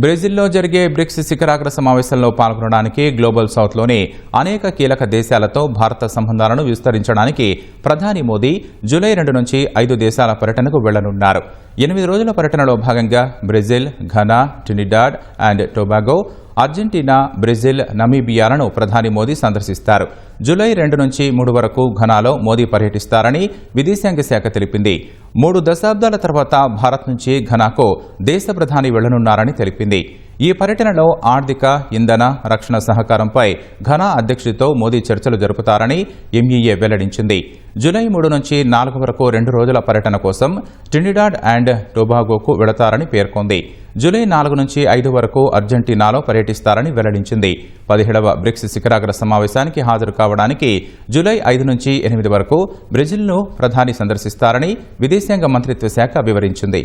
బ్రెజిల్లో జరిగే బ్రిక్స్ శిఖరాగ్ర సమావేశంలో పాల్గొనడానికి గ్లోబల్ సౌత్లోని అనేక కీలక దేశాలతో భారత సంబంధాలను విస్తరించడానికి ప్రధాని మోదీ జూలై రెండు నుంచి ఐదు దేశాల పర్యటనకు వెళ్ళనున్నారు. ఎనిమిది రోజుల పర్యటనలో భాగంగా Brazil Ghana Trinidad and Tobago Argentina Brazil నమీబియాలను ప్రధాని మోదీ సందర్శిస్తారు. జూలై రెండు నుంచి మూడు వరకు ఘనాలో మోదీ పర్యటిస్తారని విదేశాంగ శాఖ తెలిపింది. మూడు దశాబ్దాల తర్వాత భారత్ నుంచి ఘనాకు దేశ ప్రధాని వెళ్ళనున్నారని తెలిపింది. ఈ పర్యటనలో ఆర్థిక ఇంధన రక్షణ సహకారంపై ఘనా అధ్యక్షుడితో మోదీ చర్చలు జరుపుతారని ఎంఈఏ వెల్లడించింది. జూలై మూడు నుంచి నాలుగు వరకు రెండు రోజుల పర్యటన కోసం ట్రినిడాడ్ అండ్ టొబాగోకు వెళతారని పేర్కొంది. జూలై నాలుగు నుంచి ఐదు వరకు అర్జెంటీనాలో పర్యటిస్తారని వెల్లడించింది. పదిహేడవ బ్రిక్స్ శిఖరాగ్ర సమావేశానికి హాజరు కావడానికి జూలై ఐదు నుంచి ఎనిమిది వరకు బ్రెజిల్ను ప్రధాని సందర్శిస్తారని విదేశాంగ మంత్రిత్వ శాఖ వివరించింది.